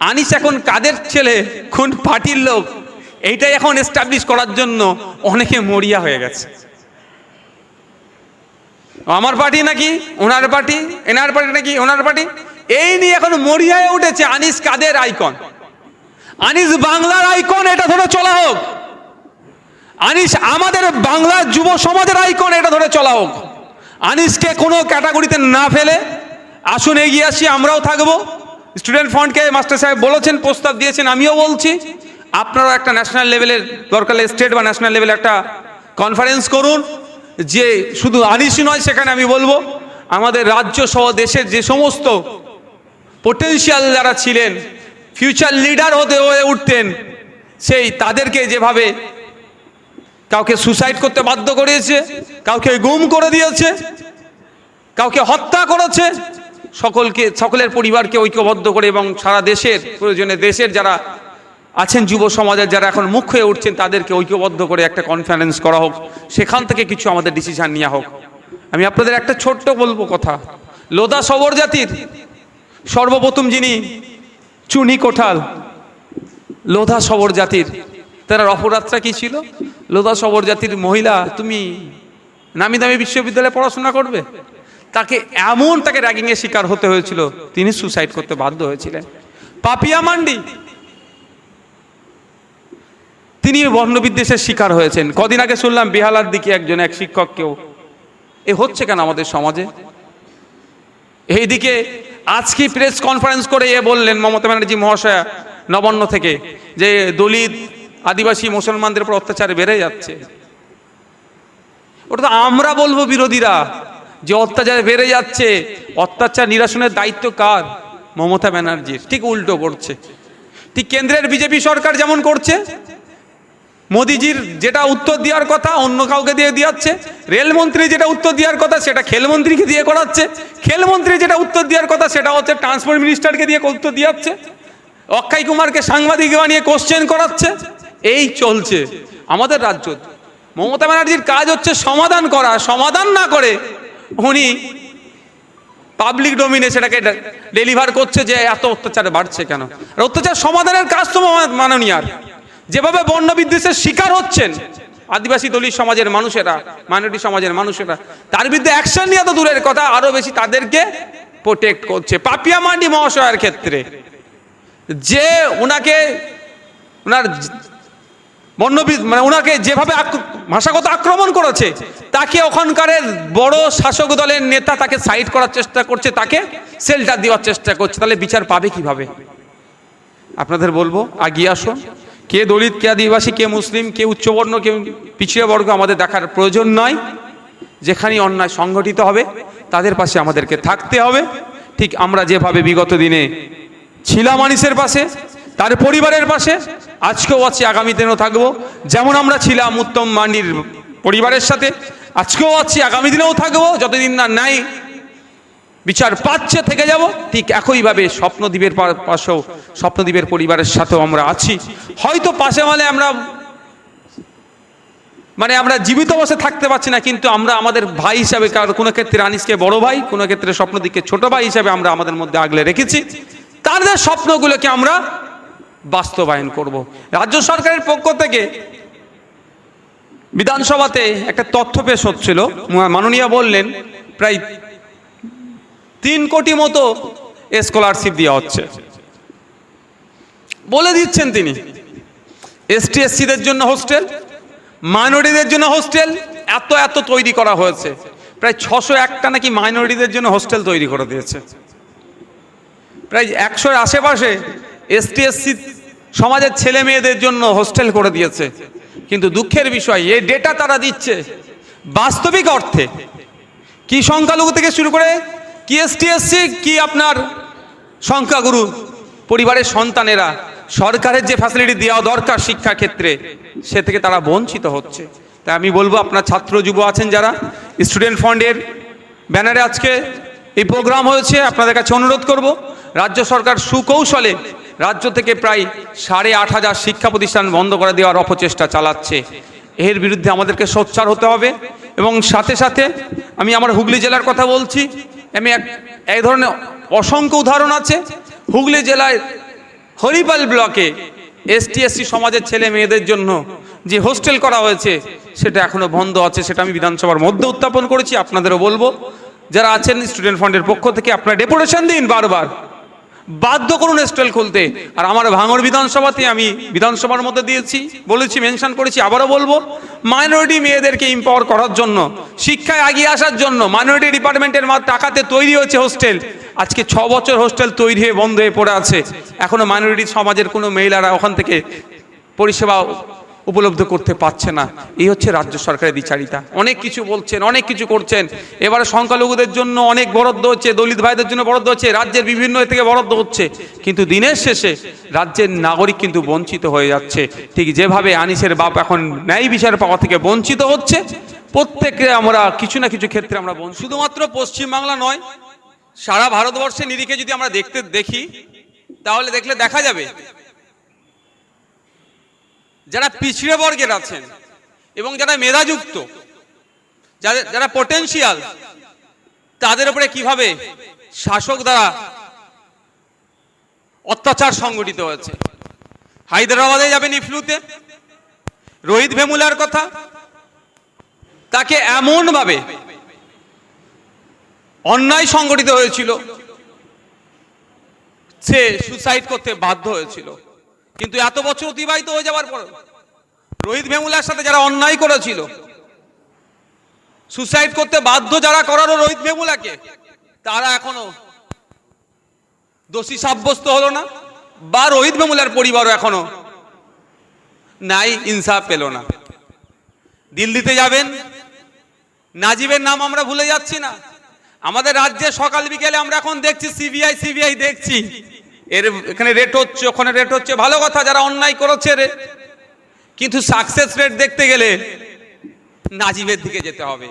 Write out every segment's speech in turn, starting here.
আনিস এখন কাদের ছেলে? কোন পার্টির লোক। এইটাই এখন এস্টাবলিশ করার জন্য অনেকে মরিয়া হয়ে গেছে। আমার পার্টি নাকি? ওনার পার্টি? এনার পার্টি নাকি? ওনার পার্টি? এই নিয়ে এখন মরিয়ায় উঠেছে আনিস কাদের আইকন? আনিস বাংলার আইকন, এটা ধরে চলা হোক। আনিস আমাদের বাংলার যুব সমাজের আইকন, এটা ধরে চলা হোক। আনিসকে কোনো ক্যাটাগরিতে না ফেলে। আসুন, এগিয়ে আসি, আমরাও থাকব। স্টুডেন্ট ফ্রন্টকে মাস্টার সাহেব বলেছেন, প্রস্তাব দিয়েছেন, আমিও বলছি। আপনারা একটা ন্যাশনাল লেভেলের দরকার স্টেট বা ন্যাশনাল লেভেলে একটা কনফারেন্স করুন। যে শুধু আনিসই নয়, সেখানে আমি বলব, আমাদের রাজ্য সহ দেশের যে সমস্ত পোটেনশিয়াল যারা ছিলেন ফিউচার লিডার হতে হয়ে উঠতেন, সেই তাদেরকে যেভাবে কাউকে সুসাইড করতে বাধ্য করিয়েছে, কাউকে গুম করে দিয়েছে, কাউকে হত্যা করেছে সকলকে, সকলের পরিবারকে ঐক্যবদ্ধ করে এবং সারা দেশের, প্রয়োজনে দেশের যারা আছেন, যুব সমাজের যারা এখন মুখ হয়ে উঠছেন, তাদেরকে ঐক্যবদ্ধ করে একটা কনফারেন্স করা হোক। সেখান থেকে কিছু আমাদের ডিসিশান নেওয়া হোক। আমি আপনাদের একটা ছোট্ট বলব কথা। লোদা সবর জাতির সর্বপ্রথম যিনি চুনি কোঠাল, লোধা সবর জাতির, তার অপরাধটা কি ছিল? লোধা সবর জাতির মহিলা, তুমি নামি দামি বিশ্ববিদ্যালয়ে পড়াশোনা করবে? তাকে এমন তাকে র্যাগিংয়ের শিকার হতে হয়েছিল, তিনি সুসাইড করতে বাধ্য হয়েছিলেন। পাপিয়া মান্ডি, তিনি বর্ণবিদ্বেষের শিকার হয়েছেন। কদিন আগে শুনলাম বেহালার দিকে একজন এক শিক্ষককেও। এ হচ্ছে কেন আমাদের সমাজে? এইদিকে আজকে প্রেস কনফারেন্স করে এ বললেন মমতা ব্যানার্জি মহাশয়া নবান্ন থেকে যে দলিত আদিবাসী মুসলমানদের উপর অত্যাচার বেড়ে যাচ্ছে। ওটা তো আমরা বলব বিরোধীরা। যে অত্যাচার বেড়ে যাচ্ছে, অত্যাচার নিরাসনের দায়িত্ব কার? মমতা ব্যানার্জির। ঠিক উল্টো করছে। ঠিক কেন্দ্রের বিজেপি সরকার যেমন করছে, মোদিজির যেটা উত্তর দেওয়ার কথা অন্য কাউকে দিয়ে দিয়াচ্ছে, রেলমন্ত্রী যেটা উত্তর দেওয়ার কথা সেটা খেলমন্ত্রীকে দিয়ে করাচ্ছে, খেলমন্ত্রী যেটা উত্তর দেওয়ার কথা সেটা হচ্ছে ট্রান্সপোর্ট মিনিস্টারকে দিয়ে উত্তর দিয়াচ্ছে, অক্ষয় কুমারকে সাংবাদিক বানিয়ে কোশ্চেন করাচ্ছে, এই চলছে আমাদের রাজ্য। মমতা ব্যানার্জির কাজ হচ্ছে সমাধান করা, সমাধান না করে উনি পাবলিক ডোমিনে সেটাকে ডেলিভার করছে যে এত অত্যাচার বাড়ছে কেন? আর অত্যাচার সমাধানের কাজ তো মাননীয় আর যেভাবে বর্ণ বিদ্বেষের শিকার হচ্ছেন আদিবাসী দলিত সমাজের মানুষেরা মাইনরিটি সমাজের মানুষেরা, তার বিরুদ্ধে অ্যাকশন নিয়ে তো দূরের কথা, আরও বেশি তাদেরকে প্রোটেক্ট করছে। পাপিয়া মান্ডি মহাশয়ের ক্ষেত্রে যে ওনাকে ওনার বর্ণবিদ মানে ওনাকে যেভাবে ভাষাগত আক্রমণ করেছে, তাকে ওখানকার বড় শাসক দলের নেতা তাকে সাইড করার চেষ্টা করছে, তাকে সেলটার দেওয়ার চেষ্টা করছে, তাহলে বিচার পাবে কীভাবে? আপনাদের বলব, আগিয়ে আসুন। কে দলিত, কে আদিবাসী, কে মুসলিম, কে উচ্চবর্ণ, কে পিছিয়ে বর্গ, আমাদের দেখার প্রয়োজন নয় যেখানে অন্যায় সংগঠিত হবে, তাদের পাশে আমাদেরকে থাকতে হবে। ঠিক আমরা যেভাবে বিগত দিনে ছিলাম মানুষের পাশে তার পরিবারের পাশে। আজকেও আছি, আগামী দিনেও থাকব। যেমন আমরা ছিলাম উত্তম মান্ডির পরিবারের সাথে, আজকেও আছি, আগামী দিনেও থাকব। যতদিন না নাই, বিচার পাচ্ছে, থেকে যাব। ঠিক একইভাবে স্বপ্নদ্বীপের পাশেও স্বপ্নদ্বীপের পরিবারের সাথেও আমরা আছি। হয়তো পাশে মানে আমরা মানে আমরা জীবিত অবস্থায় থাকতে পারছি না, কিন্তু আমরা আমাদের ভাই হিসাবে কোনো ক্ষেত্রে আনিসকে বড় ভাই, কোনো ক্ষেত্রে স্বপ্নদ্বীপকে ছোট ভাই হিসাবে আমরা আমাদের মধ্যে আগলে রেখেছি। তাদের স্বপ্নগুলোকে আমরা বাস্তবায়ন করব। রাজ্য সরকারের পক্ষ থেকে বিধানসভাতে একটা তথ্য পেশ হচ্ছিল। মাননীয় বললেন, প্রায় তিন কোটি মতো স্কলারশিপ দেওয়া হচ্ছে। বলে দিচ্ছেন তিনি এসটি এসসিদের জন্য হোস্টেল, মাইনরিটিদের জন্য হোস্টেল, এত এত তৈরি করা হয়েছে। প্রায় ছশো একটা নাকি মাইনরিটিদের জন্য হোস্টেল তৈরি করে দিয়েছে। প্রায় একশোর আশেপাশে এসটি এসসি সমাজের ছেলে মেয়েদের জন্য হোস্টেল করে দিয়েছে। কিন্তু দুঃখের বিষয়, এই ডেটা তারা দিচ্ছে বাস্তবিক অর্থে। কি সংখ্যালঘু থেকে শুরু করে কি এসটি এসসি কি আপনার সংখ্যাগুরু, পরিবারের সন্তানেরা, সরকারের যে ফ্যাসিলিটি দেওয়া দরকার শিক্ষা ক্ষেত্রে সে থেকে তারা বঞ্চিত হচ্ছে। তাই আমি বলব, আপনার ছাত্র যুব আছেন যারা স্টুডেন্ট ফান্ডের ব্যানারে আজকে এই প্রোগ্রাম হয়েছে, আপনাদের কাছে অনুরোধ করব, রাজ্য সরকার সুকৌশলে রাজ্য থেকে প্রায় সাড়ে আট হাজার শিক্ষা প্রতিষ্ঠান বন্ধ করে দেওয়ার অপচেষ্টা চালাচ্ছে। এর বিরুদ্ধে আমাদেরকে সোচ্চার হতে হবে এবং সাথে সাথে আমি আমার হুগলি জেলার কথা বলছি, আমি এক এক ধরনের অসংখ্য উদাহরণ আছে। হুগলি জেলায় হরিপাল ব্লকে এসটি এসসি সমাজের ছেলে মেয়েদের জন্য যে হোস্টেল করা হয়েছে, সেটা এখনও বন্ধ আছে, সেটা আমি বিধানসভার মধ্যে উত্থাপন করেছি, আপনাদেরও বলব। যারা আছেন স্টুডেন্ট ফান্ডের পক্ষ থেকে, আপনারা ডেপুটেশন দিন বারবার। বাধ্য করুন হোস্টেল খুলতে। আর আমার ভাঙর বিধানসভাতে আমি বিধানসভার মধ্যে দিয়েছি, বলেছি, মেনশন করেছি, আবারও বলব মাইনরিটি মেয়েদেরকে ইম্পাওয়ার করার জন্য, শিক্ষায় এগিয়ে আসার জন্য মাইনরিটি ডিপার্টমেন্টের মা টাকাতে তৈরি হয়েছে হোস্টেল আজকে ছ বছর হোস্টেল তৈরি হয়ে বন্ধ হয়ে পড়ে আছে। এখনও মাইনরিটি সমাজের কোনো মহিলারা ওখান থেকে পরিষেবা উপলব্ধ করতে পারছে না। এই হচ্ছে রাজ্য সরকারের বিচারিতা। অনেক কিছু বলছেন, অনেক কিছু করছেন। এবারে সংখ্যালঘুদের জন্য অনেক বরাদ্দ হচ্ছে, দলিত ভাইদের জন্য বরাদ্দ হচ্ছে, রাজ্যের বিভিন্ন থেকে বরাদ্দ হচ্ছে। কিন্তু দিনের শেষে রাজ্যের নাগরিক কিন্তু বঞ্চিত হয়ে যাচ্ছে। ঠিক যেভাবে আনিসের বাপ এখন ন্যায় বিচার পাওয়া থেকে বঞ্চিত হচ্ছে প্রত্যেকে আমরা কিছু না কিছু ক্ষেত্রে আমরা। শুধুমাত্র পশ্চিমবাংলা নয়, সারা ভারতবর্ষের নিরিখে যদি আমরা দেখতে দেখি, তাহলে দেখলে দেখা যাবে যারা পিছড়ে বর্গের আছেন এবং যারা মেধাযুক্ত, যাদের, যারা পটেনশিয়াল তাদের উপরে কীভাবে শাসক দ্বারা অত্যাচার সংগঠিত হয়েছে? হায়দ্রাবাদে যাবেন ইফলুতে? রোহিত ভেমুলার কথা? তাকে এমন ভাবে অন্যায় সংগঠিত হয়েছিল, সে সুসাইড করতে বাধ্য হয়েছিল। কিন্তু এত বছর অতিবাহিত হয়ে যাওয়ার পর রোহিত ভেমুলার সাথে যারা অন্যায় করেছিল সুসাইড করতে বাধ্য যারা করারও রোহিত ভেমুলাকে, তারা এখনও দোষী সাব্যস্ত হলো না, বা রোহিত ভেমুলার পরিবারও এখনও নাই ইনসাফ পেল না। দিল্লিতে যাবেন, নাজিবের নাম আমরা ভুলে যাচ্ছি না। আমাদের রাজ্যে সকাল বিকেলে আমরা এখন দেখছি সিবিআই সিবিআই দেখছি। এর এখানে রেট হচ্ছে, ওখানে রেট হচ্ছে। ভালো কথা, যারা অন্যায় করেছে রে। কিন্তু সাকসেস রেট দেখতে গেলে নাজিবের দিকে যেতে হবে।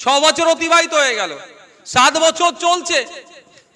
ছ বছর অতিবাহিত হয়ে গেল। সাত বছর চলছে।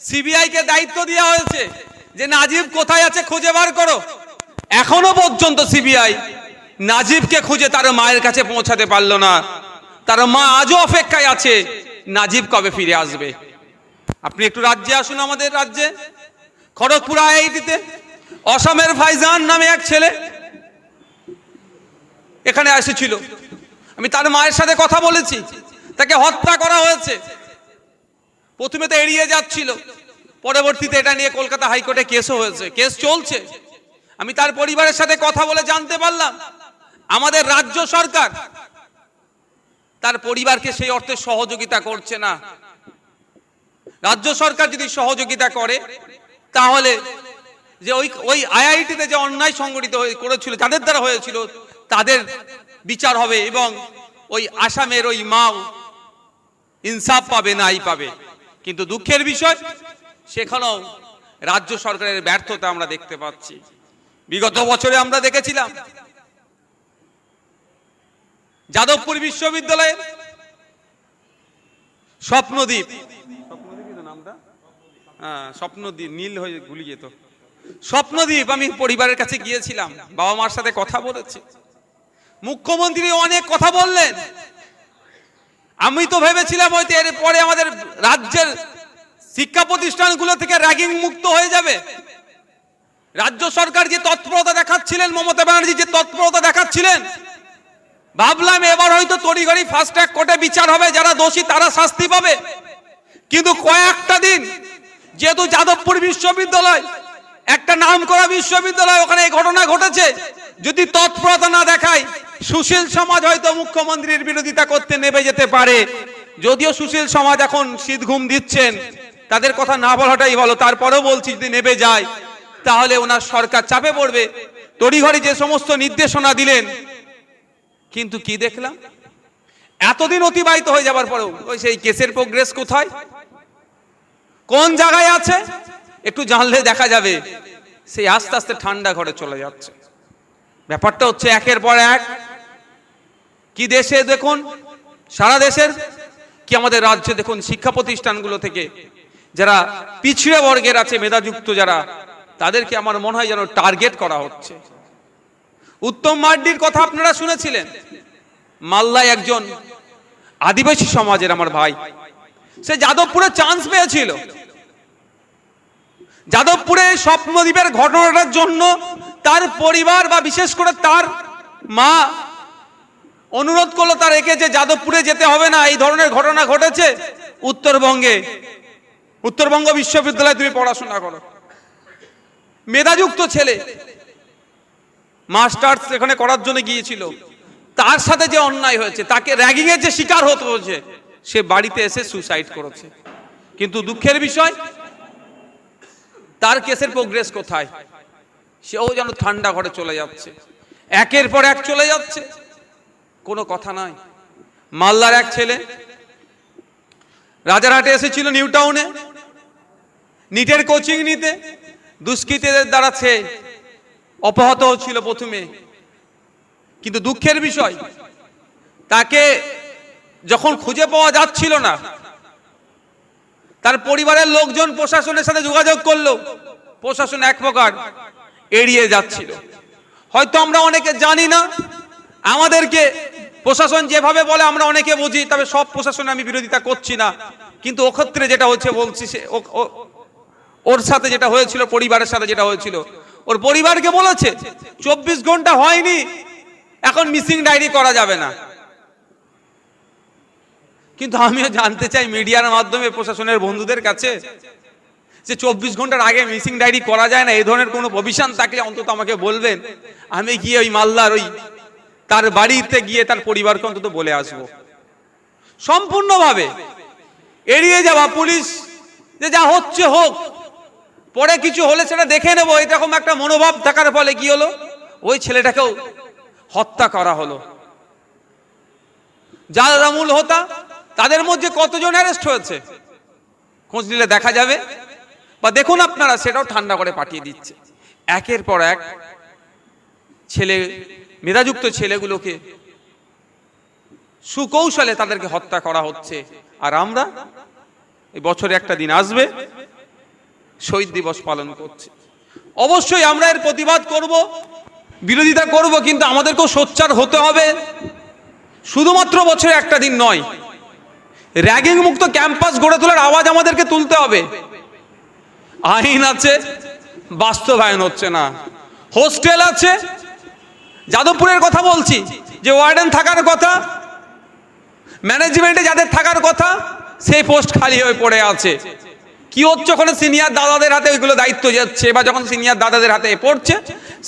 সিবিআই কে দায়িত্ব দেওয়া হয়েছে যে নাজিব কোথায় আছে খুঁজে বার করো। এখনও পর্যন্ত সিবিআই নাজিবকে খুঁজে তার মায়ের কাছে পৌঁছাতে পারল না। তার মা আজও অপেক্ষায় আছে, নাজিব কবে ফিরে আসবে? আপনি একটু রাজ্যে আসুন আমাদের রাজ্যে। খড়গপুর আইআইটিতে, অসমের ফাইজান নামে এক ছেলে এখানে এসেছিল। আমি তার মায়ের সাথে কথা বলেছি, তাকে হত্যা করা হয়েছে। প্রথমে তো এড়িয়ে যাচ্ছিল, পরবর্তীতে এটা নিয়ে কলকাতা হাইকোর্টে কেসও হয়েছে, কেস চলছে। আমি তার পরিবারের সাথে কথা বলে জানতে পারলাম, আমাদের রাজ্য সরকার তার পরিবারকে সেই অর্থে সহযোগিতা করছে না। রাজ্য সরকার যদি সহযোগিতা করে তাহলে যে ওই ওই আইআইটিতে যে অন্যায় সংগঠিত করেছিল, যাদের দ্বারা হয়েছিল, তাদের বিচার হবে এবং ওই আসামের ওই মাও ইনসাফ পাবে নাই পাবে। কিন্তু দুঃখের বিষয়, সেখানেও রাজ্য সরকারের ব্যর্থতা আমরা দেখতে পাচ্ছি। বিগত বছরে আমরা দেখেছিলাম, যাদবপুর বিশ্ববিদ্যালয়ের স্বপ্নদ্বীপ হ্যাঁ স্বপ্নদ্বীপ, নীল হয়ে গুলি যেত। স্বপ্নদ্বীপ, আমি পরিবারের কাছে গিয়েছিলাম, বাবা মার সাথে কথা বলেছি। মুখ্যমন্ত্রী অনেক কথা বললেন। আমি তো ভেবেছিলাম হয়তো এর পরে আমাদের রাজ্যের শিক্ষা প্রতিষ্ঠানগুলো থেকে র্যাগিং মুক্ত হয়ে যাবে। রাজ্য সরকার যে তৎপরতা দেখাচ্ছিলেন, মমতা ব্যানার্জি যে তৎপরতা দেখাচ্ছিলেন, ভাবলাম এবার হয়তো তড়িঘড়ি ফাস্ট ট্র্যাক কোর্টে বিচার হবে, যারা দোষী তারা শাস্তি পাবে। কিন্তু কয়েকটা দিন যেহেতু যাদবপুর বিশ্ববিদ্যালয়, একটা নাম করা বিশ্ববিদ্যালয়, ওখানে এই ঘটনা ঘটেছে। যদি তৎপরতা না দেখায়, সুশীল সমাজ হয়তো মুখ্যমন্ত্রীর বিরোধিতা করতে নেমে যেতে পারে। যদিও সুশীল সমাজ এখন শীত ঘুম দিচ্ছেন, তাদের কথা না বলাটাই ভালো। তারপরেও বলছি, যদি নেবে যায়, তাহলে ওনার সরকার চাপে পড়বে। তড়িঘড়ি যে সমস্ত নির্দেশনা দিলেন, কিন্তু কি দেখলাম? এতদিন অতিবাহিত হয়ে যাবার পরেও, ওই সেই কেসের প্রোগ্রেস কোথায়? কোন জায়গায় আছে? একটু জানলে দেখা যাবে। সেই আস্তে আস্তে ঠান্ডা ঘরে চলে যাচ্ছে। ব্যাপারটা হচ্ছে একের পর এক। কি দেশে দেখুন? সারা দেশের? কি আমাদের রাজ্যে দেখুন? শিক্ষা প্রতিষ্ঠানগুলো থেকে যারা পিছিয়ে বর্গের আছে, মেধাযুক্ত যারা, তাদেরকে আমার মনে হয় যেন টার্গেট করা হচ্ছে। উত্তম মার্ডির কথা আপনারা শুনেছিলেন? মাল্লায় একজন আদিবাসী সমাজের আমার ভাই। সে যাদবপুরে চান্স পেয়েছিল। যাদবপুরে স্বপ্নদ্বীপের ঘটনাটার জন্য তার পরিবার বা বিশেষ করে তার মা অনুরোধ করল তার একে যে যাদবপুরে যেতে হবে না, এই ধরনের ঘটনা ঘটেছে উত্তরবঙ্গে। উত্তরবঙ্গ বিশ্ববিদ্যালয়ে তুমি পড়াশোনা করো। মেধাযুক্ত ছেলে, মাস্টার্স এখানে করার জন্য গিয়েছিল। তার সাথে যে অন্যায় হয়েছে, তাকে র্যাগিং এর যে শিকার হতে হয়েছে সে বাড়িতে এসে সুসাইড করেছে। কিন্তু দুঃখের বিষয়, তার কেসের প্রোগ্রেস কোথায়? সেও যেন ঠান্ডা ঘরে চলে যাচ্ছে। একের পর এক চলে যাচ্ছে। কোনো কথা নাই। মালদার এক ছেলে রাজারহাটে এসেছিল নিউ টাউনে। নিটের কোচিং নিতে। দুষ্কৃতীদের দ্বারা সে অপহত হচ্ছিল প্রথমে। কিন্তু দুঃখের বিষয়, তাকে যখন খুঁজে পাওয়া যাচ্ছিল না, তার পরিবারের লোকজন প্রশাসনের সাথে যোগাযোগ করল। প্রশাসন এক প্রকার এড়িয়ে যাচ্ছিল। হয়তো আমরা অনেকে জানি না, আমাদেরকে প্রশাসন যেভাবে বলে আমরা অনেকে বুঝি, তবে সব প্রশাসনে আমি বিরোধিতা করছি না। কিন্তু ও ক্ষেত্রে যেটা হচ্ছে বলছি সে ওর সাথে যেটা হয়েছিল, পরিবারের সাথে যেটা হয়েছিল, ওর পরিবারকে বলেছে, চব্বিশ ঘণ্টা হয়নি, এখন মিসিং ডায়েরি করা যাবে না। কিন্তু আমিও জানতে চাই মিডিয়ার মাধ্যমে প্রশাসনের বন্ধুদের কাছে যে চব্বিশ ঘণ্টার আগে মিসিং ডায়েরি করা যায় না এই ধরনের কোনো প্রভিশন থাকলে অন্তত আমাকে বলবেন। আমি গিয়ে ওই মালদার ওই তার বাড়িতে গিয়ে তার পরিবারকে অন্তত বলে আসব। সম্পূর্ণভাবে এড়িয়ে যাওয়া পুলিশ, যে যা হচ্ছে হোক, পরে কিছু হলে সেটা দেখে নেব। এরকম একটা মনোভাব থাকার ফলে কি হলো? ওই ছেলেটাকেও হত্যা করা হলো। যারা মূল হতা তাদের মধ্যে কতজন অ্যারেস্ট হয়েছে? খোঁজ নিলে দেখা যাবে। বা দেখুন আপনারা, সেটাও ঠান্ডা করে পাঠিয়ে দিচ্ছে। একের পর এক ছেলে, মেধাযুক্ত ছেলেগুলোকে সুকৌশলে তাদেরকে হত্যা করা হচ্ছে। আর আমরা এই বছরে একটা দিন আসবে, শহীদ দিবস পালন করছি। অবশ্যই আমরা এর প্রতিবাদ করব, বিরোধিতা করব, কিন্তু আমাদেরকেও সোচ্চার হতে হবে। শুধুমাত্র বছরে একটা দিন নয় র্যাগিং মুক্ত ক্যাম্পাস গড়ে তোলার আওয়াজ আমাদেরকে তুলতে হবে। আইন আছে, বাস্তবায়ন হচ্ছে না। হোস্টেল আছে, যাদবপুরের কথা বলছি, যে ওয়ার্ডেন থাকার কথা, ম্যানেজমেন্টে যাদের থাকার কথা, সেই পোস্ট খালি হয়ে পড়ে আছে। কি হচ্ছে ওখানে সিনিয়র দাদাদের হাতে? ওইগুলো দায়িত্ব যাচ্ছে বা যখন সিনিয়র দাদাদের হাতে পড়ছে,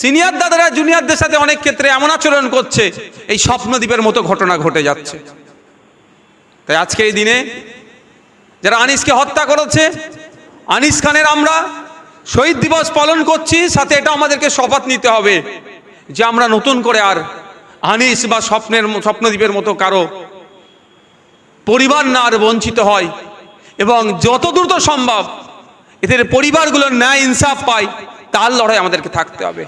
সিনিয়র দাদারা, জুনিয়রদের সাথে অনেক ক্ষেত্রে এমন আচরণ করছে, এই স্বপ্নদ্বীপের মতো ঘটনা ঘটে যাচ্ছে। তাই আজকে এই দিনে যারা আনিসকে হত্যা করেছে, আনিস খানের আমরা শহীদ দিবস পালন করছি, সাথে এটা আমাদেরকে শপথ নিতে হবে যে আমরা নতুন করে আর আনিস বা স্বপ্নের স্বপ্নদ্বীপের মতো কারও পরিবার না আর বঞ্চিত হয় এবং যত দ্রুত সম্ভব এদের পরিবারগুলোর ন্যায় ইনসাফ পায়, তার লড়াই আমাদেরকে থাকতে হবে।